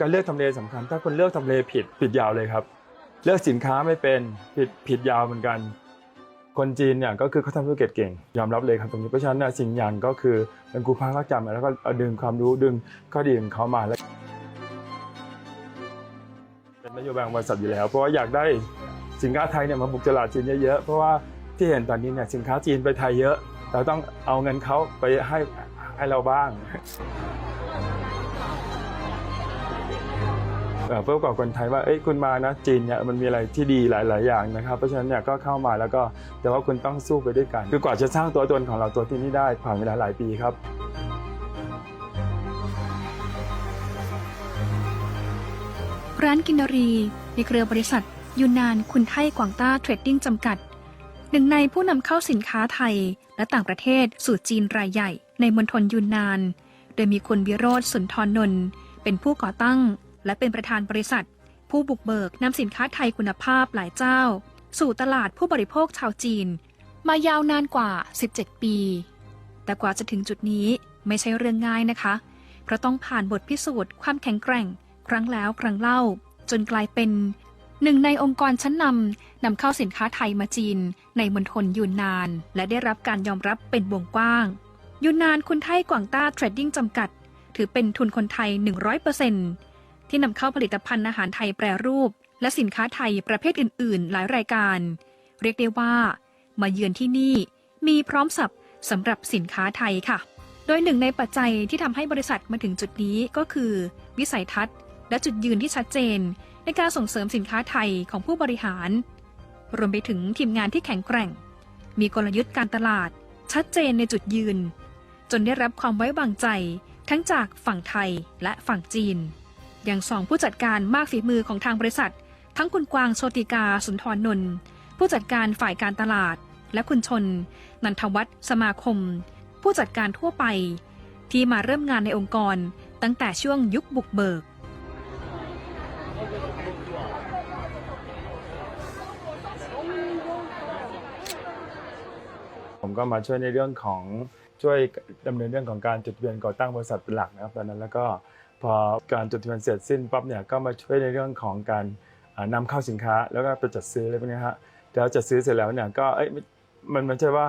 การเลือกทำเลสำคัญ ถ้าคุณเลือกทำเลผิดผิดยาวเลยครับ เลือกสินค้าไม่เป็นผิดผิดยาวเหมือนกัน คนจีนเนี่ยก็คือเขาทำธุรกิจเก่ง ยอมรับเลยครับตรงนี้เพราะฉะนั้นสิ่งอย่างก็คือเป็นครูพักรักจำแล้วก็ดึงความรู้ดึงข้อดีของเขามาแล้วเป็นนโยบายของบริษัทอยู่แล้ว เพราะว่าอยากได้สินค้าไทยเนี่ยมาบุกตลาดจีนเยอะๆเพราะว่าที่เห็นตอนนี้เนี่ยสินค้าจีนไปไทยเยอะ เราต้องเอาเงินเขาไปให้ให้เราบ้าง เพื่อบอกคนไทยว่าเอ้ยคุณมานะจีนเนี่ยมันมีอะไรที่ดีหลาย ๆ อย่างนะครับ เพราะฉะนั้นเนี่ยก็เข้ามาแล้วก็แต่ว่าคุณต้องสู้ไปด้วยกัน คือกว่าจะสร้างตัวตนของเราตัวที่นี่ได้ผ่านเวลาหลายปีครับร้านกินนารี ในเครือบริษัทยูนนานคุณไทกวางต้าเทรดดิ้งจำกัด หนึ่งในผู้นำเข้าสินค้าไทย และต่างประเทศสู่จีนรายใหญ่ ในมณฑลยูนนาน โดยมีคุณวิโรธสุนทรนนท์เป็นผู้ก่อตั้ง และเป็นประธานบริษัท ผู้บุกเบิกนำสินค้าไทยคุณภาพหลายเจ้า สู่ตลาดผู้บริโภคชาวจีน มายาวนานกว่า 17 ปี แต่กว่าจะถึงจุดนี้ไม่ใช่เรื่องง่ายนะคะ เพราะต้องผ่านบทพิสูจน์ความแข็งแกร่ง ครั้งแล้วครั้งเล่า จนกลายเป็นหนึ่งในองค์กรชั้นนำนำเข้าสินค้าไทยมาจีน ในมณฑลยูนนาน และได้รับการยอมรับเป็นวงกว้างยูนนานคุณไทยกวางต้าเทรดดิ้งจำกัด ถือเป็นทุนคนไทย 100% ที่นำเข้าผลิตภัณฑ์อาหารไทยแปรรูป และสินค้าไทยประเภทอื่น ๆ หลายรายการ เรียกได้ว่า มาเยือนที่นี่มีพร้อมสับสำหรับสินค้าไทยค่ะ โดยหนึ่งในปัจจัยที่ทำให้บริษัทมาถึงจุดนี้ก็คือ วิสัยทัศน์ และจุดยืนที่ชัดเจน ในการส่งเสริมสินค้าไทยของผู้บริหาร รวมไปถึงทีมงานที่แข็งแกร่ง มีกลยุทธ์การตลาด ชัดเจนในจุดยืน จนได้รับความไว้วางใจทั้งจากฝั่งไทยและฝั่งจีน อย่างสองผู้จัดการมากฝีมือของทางบริษัท ทั้งคุณกวางโชติกาสุนทรนนท์ผู้จัดการฝ่ายการตลาด และคุณชน นันทวัฒน์สมาคม ผู้จัดการทั่วไป ที่มาเริ่มงานในองค์กรตั้งแต่ช่วงยุคบุกเบิกผมก็มาช่วยในเรื่องของช่วยดำเนินเรื่องของการจดทะเบียนก่อตั้งบริษัทเป็นหลักนะครับตอนนั้นแล้วก็ พอการจดทะเบียนเสร็จสิ้นปั๊บเนี่ยก็มาช่วยในเรื่องของการอ่านำเข้าสินค้า แล้วก็ไปจัดซื้ออะไรพวกนี้ฮะแล้วจัดซื้อเสร็จแล้วเนี่ยก็เอ้ยมันมันไม่ใช่ว่า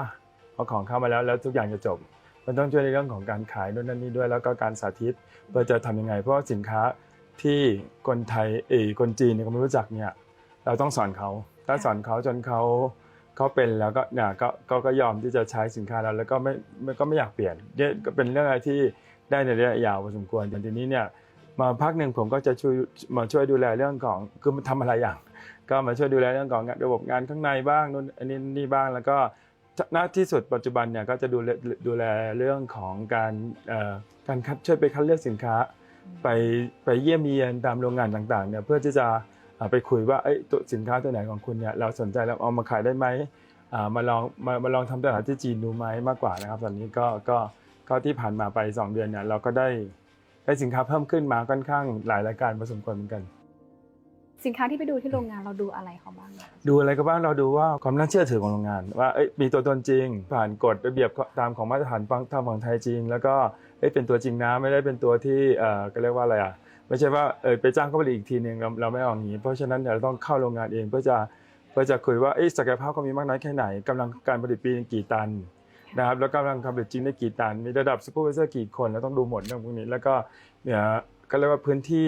เอาของเข้ามาแล้วแล้วทุกอย่างจะจบ มันต้องช่วยในเรื่องของการขายนู่นนั่นนี่ด้วย แล้วก็การสาธิตเพื่อจะทำยังไง เพราะสินค้าที่คนไทยเอยคนจีนเนี่ยเขาไม่รู้จักเนี่ยเราต้องสอนเขาถ้าสอนเขาจนเขาเขาเป็นแล้วก็เนี่ยก็ก็ก็ยอมที่จะใช้สินค้าเราแล้วก็ไม่ไม่ก็ไม่อยากเปลี่ยนเนี่ยก็เป็นเรื่องอะไรที่ ได้ในระยะยาวพอสมควรอย่ทีนี้เนี่ยมาพักหนึ่งผมก็จะช่วยมาช่วยดูแลเรื่องของคือมันทำอะไรอย่าง ก็มาช่วยดูแลเรื่องของระบบงานข้างในบ้างนู่นอันนี้นี่บ้างแล้วก็ณที่สุดปัจจุบันเนี่ยก็จะดูดูแลเรื่องของการการคัดช่วยไปคัดเลือกสินค้า ไปไปเยี่ยมเยียนตามโรงงานต่างๆเนี่ยเพื่อที่จะไปคุยว่าเอ้ตัวสินค้าตัวไหนของคุณเนี่ยเราสนใจแล้วเอามาขายได้ไหมมาลองมามาลองทำตลาดที่จีนดูไหมมากกว่านะครับ ตอนนี้ก็ก็ ก็ที่ผ่านมาไป 2 เดือนเนี่ยเราก็ได้ได้สินค้าเพิ่มขึ้นมาค่อนข้างหลายรายการพอสมควรเหมือนกัน สินค้าที่ไปดูที่โรงงานเราดูอะไรเขาบ้างอะดูอะไรก็บ้างเราดูว่าความน่าเชื่อถือของโรงงาน ว่าเอ้ยมีตัวตนจริง ผ่านกฎระเบียบตามของมาตรฐานฟังทางฝั่งไทยจริง แล้วก็เอ้ยเป็นตัวจริงนะไม่ได้เป็นตัวที่เอ่อก็เรียกว่าอะไรอะไม่ใช่ว่าเออไปจ้างเขาผลิตอีกทีนึงเราเราไม่เอาอย่างนี้ เพราะฉะนั้นเดี๋ยวเราต้องเข้าโรงงานเองเพื่อจะเพื่อจะคุยว่าเอ้ยศักยภาพเขามีมากน้อยแค่ไหนกำลังการผลิตปีนึงกี่ตัน นะครับแล้วกำลังผลิตจริงได้กี่ตัน มีระดับซูเปอร์วิเซอร์กี่คนเราต้องดูหมดเรื่องพวกนี้ แล้วก็เนี่ยก็เรียกว่าพื้นที่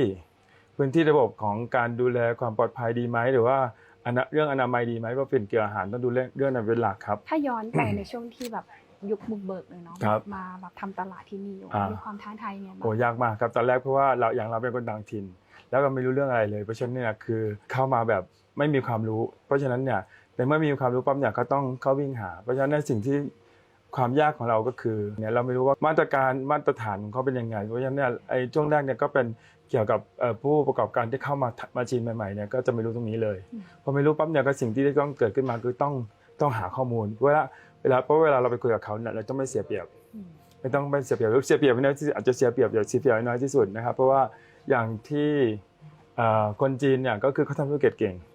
พื้นที่ระบบของการดูแลความปลอดภัยดีไหมหรือว่าอนาเรื่องอนามัยดีไหมเพราะเป็นเกี่ยวอาหารต้องดูเรื่องเรื่องนั้นเป็นหลักครับ ถ้าย้อนไปในช่วงที่แบบยุคบุกเบิกเลยเนาะครับมาแบบทำตลาดที่นี่อยู่อ่ามีมีความท้าทายเนี่ยแบบโอ้ยากมากครับตอนแรกเพราะว่าเราอย่างเราเป็นคนต่างถิ่น แล้วก็ไม่รู้เรื่องอะไรเลย เพราะฉะนั้นเนี่ยคือเข้ามาแบบไม่มีความรู้ เพราะฉะนั้นเนี่ยในเมื่อมีความรู้ปั๊บเนี่ยก็ต้องเข้าวิ่งหา เพราะฉะนั้นในสิ่งที่ ความยากของเราก็คือเนี่ยเราไม่รู้ว่ามาตรการมาตรฐานของเขาเป็นยังไงเพราะฉะนั้นเนี่ยไอ้ช่วงแรกเนี่ยก็เป็นเกี่ยวกับเอ่อผู้ประกอบการที่เข้ามามาจีนใหม่ๆเนี่ยก็จะไม่รู้ตรงนี้เลยพอไม่รู้ปั๊บเนี่ยก็สิ่งที่ต้องเกิดขึ้นมาคือต้องต้องหาข้อมูลเวลาเวลาเพราะเวลาเราไปคุยกับเขาเนี่ยเราต้องไม่เสียเปรียบอืมไม่ต้องไม่เสียเปรียบหรือเสียเปรียบไม่น้อยที่อาจจะเสียเปรียบอย่างเสียเปรียบน้อยที่สุดนะครับเพราะว่าอย่างที่เอ่อคนจีนเนี่ยก็คือเขาทำธุรกิจเก่งค่ะ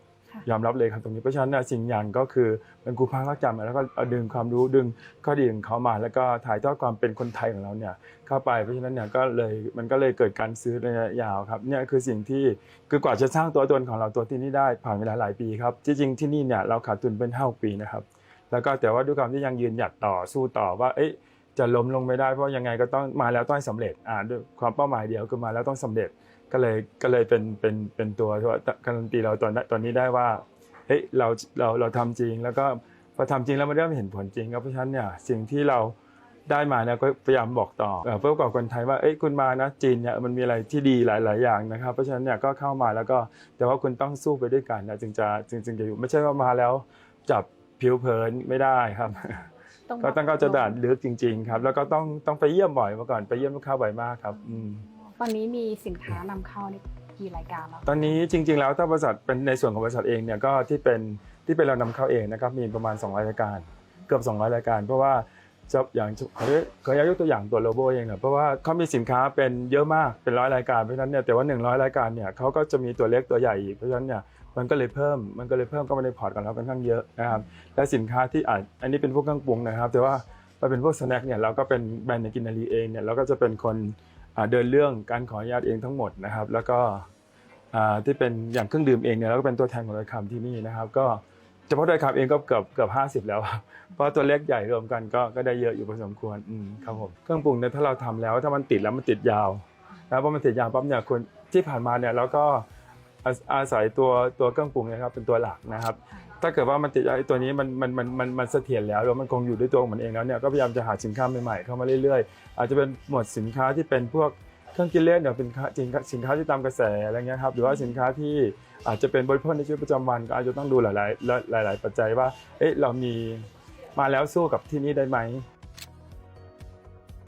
ยอมรับเลยครับตรงนี้เพราะฉะนั้นสิ่งอย่างก็คือเป็นครูพักรักจำแล้วก็ดึงความรู้ดึงข้อดีของเขามา แล้วก็ถ่ายทอดความเป็นคนไทยของเราเนี่ยเข้าไปเพราะฉะนั้นเนี่ยก็เลยมันก็เลยเกิดการซื้อระยะยาวครับเนี่ยคือสิ่งที่คือกว่าจะสร้างตัวตนของเราตัวที่นี่ได้ผ่านเวลาหลายปีครับที่จริงที่นี่เนี่ยเราขาดทุนเป็นห้าปีนะครับแล้วก็แต่ว่าด้วยความที่ยังยืนหยัดต่อสู้ต่อว่าเอ๊ะจะล้มลงไม่ได้เพราะยังไงก็ต้องมาแล้วต้องให้สำเร็จอ่าด้วยความเป้าหมายเดียวคือมาแล้วต้องสำเร็จ ก็เลยก็เลยเป็นเป็นเป็นตัวที่ว่าการันตีเราตอนตอนนี้ได้ว่าเฮ้ยเราเราเราทำจริง แล้วก็พอทำจริงแล้วมันเริ่มเห็นผลจริงครับเพราะฉะนั้นเนี่ยสิ่งที่เราได้มาเนี่ยก็พยายามบอกต่อเอ่อเพื่อบอกคนไทยว่าเอ้ยคุณมานะจีนเนี่ยมันมีอะไรที่ดีหลาย ๆ อย่างนะครับ เพราะฉะนั้นเนี่ยก็เข้ามาแล้วก็แต่ว่าคุณต้องสู้ไปด้วยกันนะจึงจะจึงจึงจะอยู่ไม่ใช่ว่ามาแล้วจับผิวเผินไม่ได้ครับก็ต้องเข้าใจด่านลึกจริง ๆ ครับ แล้วก็ต้องต้องไปเยี่ยมบ่อยเมื่อก่อนไปเยี่ยมลูกค้าบ่อยมากครับ อืม ตอนนี้มีสินค้านำเข้านี่กี่รายการแล้วตอนนี้จริง ๆ แล้วถ้าบริษัทเป็นในส่วนของบริษัทเองเนี่ยก็ที่เป็นที่เป็นเรานำเข้าเองนะครับมีประมาณ 200 รายการเกือบ 200 รายการ เพราะว่าจะอย่างเขาเขายกตัวอย่างตัวโลโบเองเนี่ยเพราะว่าเขามีสินค้าเป็นเยอะมากเป็นร้อยรายการเพราะฉะนั้นเนี่ยแต่ว่า 100 รายการเนี่ยเขาก็จะมีตัวเล็กตัวใหญ่อีกเพราะฉะนั้นเนี่ยมันก็เลยเพิ่มมันก็เลยเพิ่มเข้ามาในพอร์ตของเราค่อนข้างเยอะนะครับและสินค้าที่อาจอันนี้เป็นพวกเครื่องปรุงนะครับ แต่ว่าพอเป็นพวกสแน็คเนี่ยเราก็เป็นแบรนด์ในกินนารีเองเนี่ยเราก็จะเป็นคน เดินเรื่องการขออนุญาตเองทั้งหมดนะครับ แล้วก็ที่เป็นอย่างเครื่องดื่มเองเนี่ยเราก็เป็นตัวแทนของดอยคำที่นี่นะครับ ก็เฉพาะดอยคำเองก็เกือบเกือบห้าสิบแล้วเพราะตัวเล็กใหญ่รวมกันก็ก็ได้เยอะอยู่พอสมควรอืมครับผมเครื่องปรุงเนี่ยถ้าเราทำแล้วถ้ามันติดแล้วมันติดยาวนะพอมันติดยาวปั๊บเนี่ยคนที่ผ่านมาเนี่ยเราก็อาศัยตัวตัวเครื่องปรุงนะครับเป็นตัวหลักนะครับ ถ้าเกิดว่ามันติดไอ้ตัวนี้มันมันมันมันมันเสถียรแล้วแล้วมันคงอยู่ด้วยตัวของมันเองแล้วเนี่ยก็พยายามจะหาสินค้าใหม่ๆเข้ามาเรื่อยๆ อาจจะเป็นหมวดสินค้าที่เป็นพวกเครื่องกินเล่นเนี่ยเป็นสินค้าสินค้าที่ตามกระแสอะไรเงี้ยครับหรือว่าสินค้าที่อาจจะเป็นบริโภคในชีวิตประจำวันก็อาจจะต้องดูหลายๆหลาย ๆ ปัจจัยว่าเอ๊ะเรามีมาแล้วสู้กับที่นี่ได้ไหม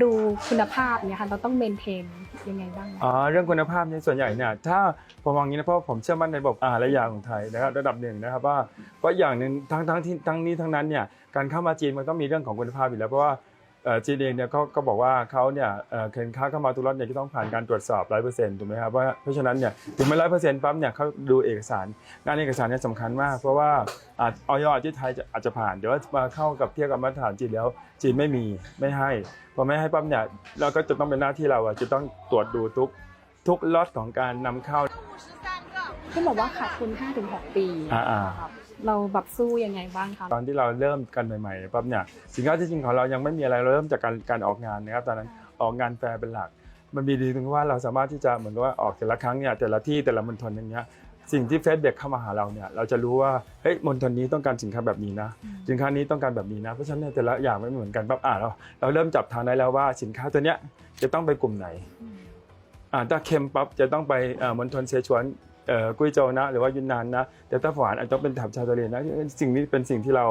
ดูคุณภาพเนี่ยค่ะเราต้องเมนเทน ยังไงบ้างอ๋อเรื่องคุณภาพเนี่ยส่วนใหญ่เนี่ยถ้าผมมองอย่างนี้นะเพราะผมเชื่อมั่นในระบบอาหารและยาของไทยนะครับระดับหนึ่งนะครับว่าเพราะอย่างหนึ่งทั้งทั้งที่ทั้งนี้ทั้งนั้นเนี่ยการเข้ามาจีนมันต้องมีเรื่องของคุณภาพอยู่แล้วเพราะว่า จีนเองเนี่ยเขาก็บอกว่าเขาเนี่ยเอ่อสินค้าเข้ามาทุกรถเนี่ยจะต้องผ่านการตรวจสอบร้อยเปอร์เซ็นต์ถูกไหมครับว่าเพราะฉะนั้นเนี่ยถึงไม่ร้อยเปอร์เซ็นต์ปั๊บเนี่ยเขาดูเอกสารงานเอกสารเนี่ยสำคัญมาก เพราะว่าอาจออยที่ไทยจะอาจจะผ่านเดี๋ยวว่ามาเข้ากับเทียบกับมาตรฐานจีนแล้วจีนไม่มีไม่ให้พอไม่ให้ปั๊บเนี่ยเราก็จะต้องเป็นหน้าที่เราอะจะต้องตรวจดูทุกทุกล็อตของการนำเข้าที่บอกว่าขาดทุน5-6 ปีอ่าครับ เราแบบสู้ยังไงบ้างคะตอนที่เราเริ่มกันใหม่ๆปั๊บเนี่ยสินค้าที่จริงของเรายังไม่มีอะไรเราเริ่มจากการการออกงานนะครับตอนนั้นออกงานแฟร์เป็นหลัก มันมีดีตรงที่ว่าเราสามารถที่จะเหมือนกับว่าออกแต่ละครั้งเนี่ยแต่ละที่แต่ละมณฑลอย่างเงี้ยสิ่งที่เฟซเด็กเข้ามาหาเราเนี่ยเราจะรู้ว่าเฮ้ยมณฑลนี้ต้องการสินค้าแบบนี้นะสินค้านี้ต้องการแบบนี้นะเพราะฉะนั้นเนี่ยแต่ละอย่างไม่เหมือนกันปั๊บอ่าเราเราเริ่มจับทางได้แล้วว่าสินค้าตัวเนี้ยจะต้องไปกลุ่มไหนอ่าถ้าเค็มปั๊บจะต้องไปเอ่อมณฑลเซชวนเอ่อ กุ้ยโจวนะ หรือว่ายุนนานนะแต่ถ้าหวานอาจจะต้องเป็นแถบชาวทะเลนะสิ่งนี้เป็นสิ่งที่เรา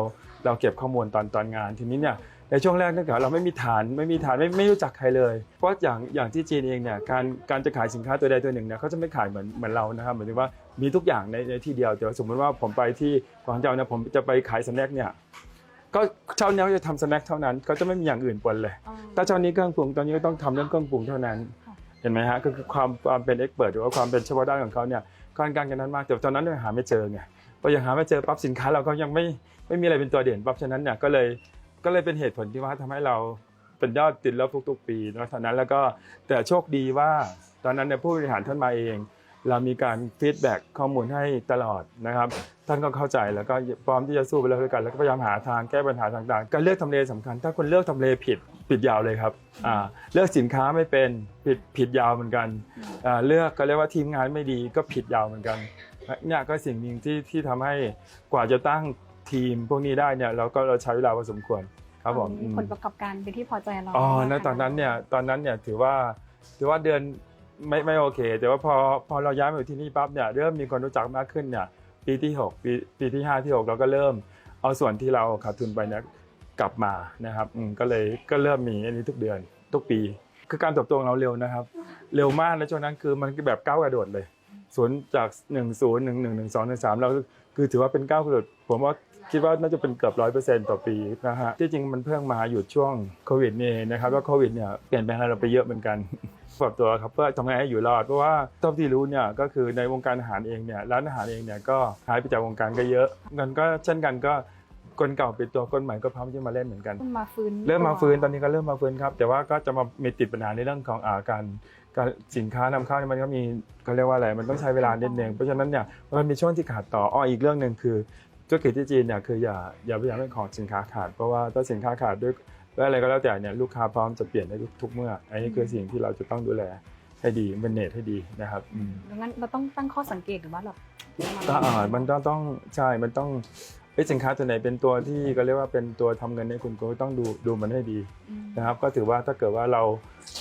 เราเก็บข้อมูลตอนตอนงานทีนี้เนี่ยในช่วงแรกนั่นก็เราไม่มีฐานไม่มีฐานไม่ไม่รู้จักใครเลย เพราะอย่างอย่างที่จีนเองเนี่ยการการจะขายสินค้าตัวใดตัวหนึ่งเนี่ยเขาจะไม่ขายเหมือนเหมือนเรานะครับหมายถึงว่ามีทุกอย่างในในที่เดียวแต่ว่าสมมติว่าผมไปที่กวางเจาเนี่ยผมจะไปขายสแน็คเนี่ยก็เช้านี้เขาจะทำสแน็คเท่านั้นเขาจะไม่มีอย่างอื่นปนเลยอ๋อถ้าเช้านี้เครื่องปรุงตอนนี้ก็ต้องทำเรื่องเครื่องปรุงเท่านั้นค่ะเห็นไหมฮะก็คือความความเป็นเอ็กเปิดหรือว่าความเป็นเฉพาะด้านของเขาเนี่ย ค่อนข้างกันนั้นมากแต่ตอนนั้นเราหาไม่เจอไงพอยังหาไม่เจอปั๊บสินค้าเราก็ยังไม่ไม่มีอะไรเป็นตัวเด่นปั๊บฉะนั้นเนี่ยก็เลยก็เลยเป็นเหตุผลที่ว่าทำให้เราเป็นยอดติดลบทุกๆ ปีแล้วตอนนั้นแล้วก็แต่โชคดีว่าตอนนั้นเนี่ยผู้บริหารท่านมาเอง เรามีการฟีดแบ็กข้อมูลให้ตลอดนะครับท่านก็เข้าใจแล้วก็พร้อมที่จะสู้ไปเลยด้วยกันแล้วก็พยายามหาทางแก้ปัญหาต่างๆ การเลือกทำเลสำคัญ ถ้าคนเลือกทำเลผิด ผิดยาวเลยครับอ่าเลือกสินค้าไม่เป็นผิดผิดยาวเหมือนกันอ่าเลือกก็เรียกว่าทีมงานไม่ดีก็ผิดยาวเหมือนกันเนี่ยก็สิ่งหนึ่งที่ที่ทำให้กว่าจะตั้งทีมพวกนี้ได้เนี่ยเราก็เราใช้เวลาพอสมควรครับผมอืมผลประกอบการเป็นที่พอใจเราอ๋อไหมณคะตอนนั้นเนี่ยตอนนั้นเนี่ยถือว่าถือว่าเดือนไม่ไม่โอเค แต่ว่าพอพอเราย้ายมาอยู่ที่นี่ปั๊บเนี่ยเริ่มมีคนรู้จักมากขึ้นเนี่ยปีที่หกปีปีที่ห้าที่หกเราก็เริ่มเอาส่วนที่เราขาดทุนไปเนี่ย กลับมานะครับอืมก็เลยก็เริ่มมีอันนี้ทุกเดือนทุกปี คือการเติบโตของเราเร็วนะครับ เร็วมากในช่วงนั้นคือมันแบบก้าวกระโดดเลยศูนย์จาก1 0 1 1 1 2 1 3เราคือถือว่าเป็นก้าวกระโดดผมว่าคิดว่าน่าจะเป็นเกือบร้อยเปอร์เซ็นต์ต่อปีนะฮะที่จริงมันเพิ่งมาหยุดช่วงโควิดนี่เองนะครับแล้วโควิดเนี่ยเปลี่ยนแปลงอะไรเราไปเยอะเหมือนกันปรับตัวครับเพื่อทำไงให้อยู่รอดเพราะว่าเท่าที่รู้เนี่ยก็คือในวงการอาหารเองเนี่ยร้านอาหารเองเนี่ยก็หายไปจากวงการก็เยอะเงินก็เช่นกันก็ คนเก่าปิดตัวคนใหม่ก็พร้อมที่มาเล่นเหมือนกันเริ่มมาฟื้นเริ่มมาฟื้นตอนนี้ก็เริ่มมาฟื้นครับ แต่ว่าก็จะมามีติดปัญหาในเรื่องของอาการการสินค้านำเข้าเนี่ยมันก็มีเขาเรียกว่าอะไรมันต้องใช้เวลาเนิดนึงเพราะฉะนั้นเนี่ยมันมีช่วงที่ขาดต่ออ้ออีกเรื่องหนึ่งคือธุรกิจที่จีนเนี่ยคืออย่าอย่าพยายามให้ของสินค้าขาด เพราะว่าถ้าสินค้าขาดด้วยด้วยอะไรก็แล้วแต่เนี่ยลูกค้าพร้อมจะเปลี่ยนได้ทุกทุกเมื่อ อันนี้คือสิ่งที่เราจะต้องดูแลให้ดีเป็นเนตให้ดีนะครับอืมดังนั้นเราต้องตั้งข้อสังเกตหรือว่าแบบก็อ่ามันต้องต้องใช่มันต้องเอ้ย สินค้าตัวไหนเป็นตัวที่ก็เรียกว่าเป็นตัวทำเงินให้คุณก็ต้องดูดูมันให้ดีอืมนะครับ ก็ถือว่าถ้าเกิดว่าเรา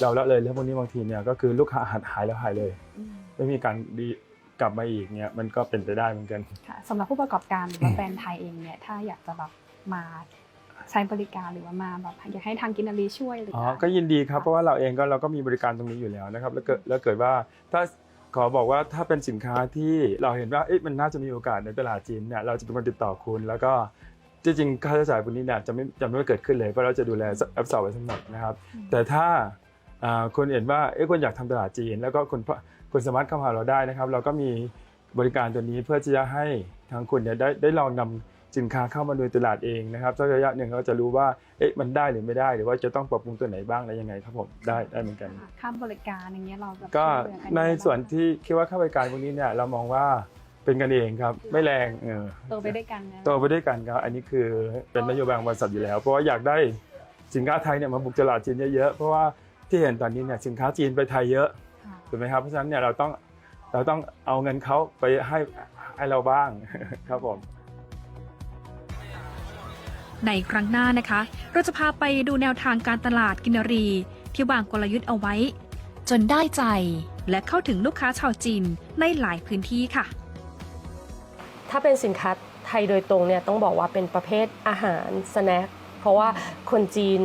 เราละเลยเรื่องพวกนี้บางทีเนี่ยก็คือลูกค้าหายหายแล้วหายเลยอืมไม่มีการดีกลับมาอีกเนี่ยมันก็เป็นไปได้เหมือนกันค่ะสำหรับผู้ประกอบการหรือว่าแบรนด์ไทยเองเนี่ยถ้าอยากจะแบบมาใช้บริการหรือว่ามาแบบอยากให้ทางกินนารีช่วยหรืออ๋อว่าก็ยินดีครับเพราะว่าเราเองก็เราก็มีบริการตรงนี้อยู่แล้วนะครับ แล้วเกิดแล้วเกิดว่าถ้า ขอบอกว่าถ้าเป็นสินค้าที่เราเห็นว่ามันน่าจะมีโอกาสในตลาดจีนเนี่ยเราจะเป็นคนติดต่อคุณ แล้วก็จริงๆค่าใช้จ่ายพวกนี้เนี่ยจะไม่จะไม่เกิดขึ้นเลยเพราะเราจะดูแลแอปสอบไว้ทั้งหมดนะครับ แต่ถ้าคุณเห็นว่าเอ๊ะคุณอยากทำตลาดจีน แล้วก็คุณคุณสามารถเข้ามาหาเราได้นะครับ เราก็มีบริการตัวนี้เพื่อที่จะให้ทางคุณเนี่ยได้ได้ลองนำ สินค้าเข้ามาดูตลาดเองนะครับสักระยะหนึ่งเราจะรู้ว่าเอ๊ะมันได้หรือไม่ได้ หรือว่าจะต้องปรับปรุงตัวไหนบ้างอะไรยังไงครับผมได้ได้เหมือนกันค่าบริการอย่างเงี้ยเราแบบก็ช่วยเหลือกัในยังไงบ้างส่วนที่คิดว่าค่าบริการพวกนี้เนี่ยเรามองว่าเป็นกันเองครับไม่แรงเออโตไปด้วยกันนะโตไปด้วยกันครับอันนี้คือเป็นนโยบายของบริษัทอยู่แล้ว เพราะว่าอยากได้สินค้าไทยเนี่ยมาบุกตลาดจีนเยอะๆเพราะว่าที่เห็นตอนนี้เนี่ยสินค้าจีนไปไทยเยอะค่ะถูกไหมครับเพราะฉะนั้นเนี่ยเราต้องเราต้องเอาเงินเขาไปให้ให้เราบ้างครับผม ในครั้งหน้านะคะ เราจะพาไปดูแนวทางการตลาดกินรี ที่วางกลยุทธ์เอาไว้ จนได้ใจ และเข้าถึงลูกค้าชาวจีนในหลายพื้นที่ค่ะ ถ้าเป็นสินค้าไทยโดยตรงเนี่ยต้องบอกว่าเป็นประเภทอาหารสแน็คเพราะว่าคนจีน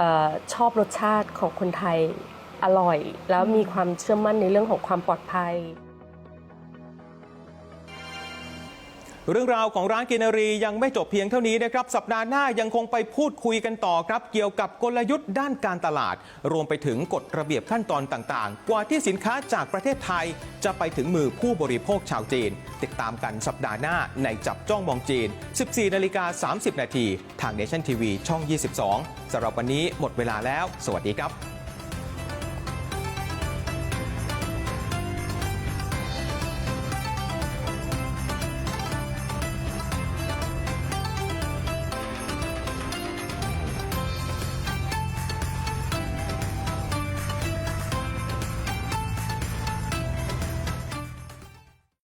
ออชอบรสชาติของคนไทยอร่อย แล้วมีความเชื่อมั่นในเรื่องของความปลอดภัย เรื่องราวของร้านกินารียังไม่จบเพียงเท่านี้นะครับ สัปดาห์หน้ายังคงไปพูดคุยกันต่อครับ เกี่ยวกับกลยุทธ์ด้านการตลาด รวมไปถึงกฎระเบียบขั้นตอนต่างๆ กว่าที่สินค้าจากประเทศไทย จะไปถึงมือผู้บริโภคชาวจีน ติดตามกันสัปดาห์หน้าในจับจ้องมองจีน 14นาฬิกา30 นาทีทาง Nation TV ช่อง 22สำหรับวันนี้หมดเวลาแล้ว สวัสดีครับ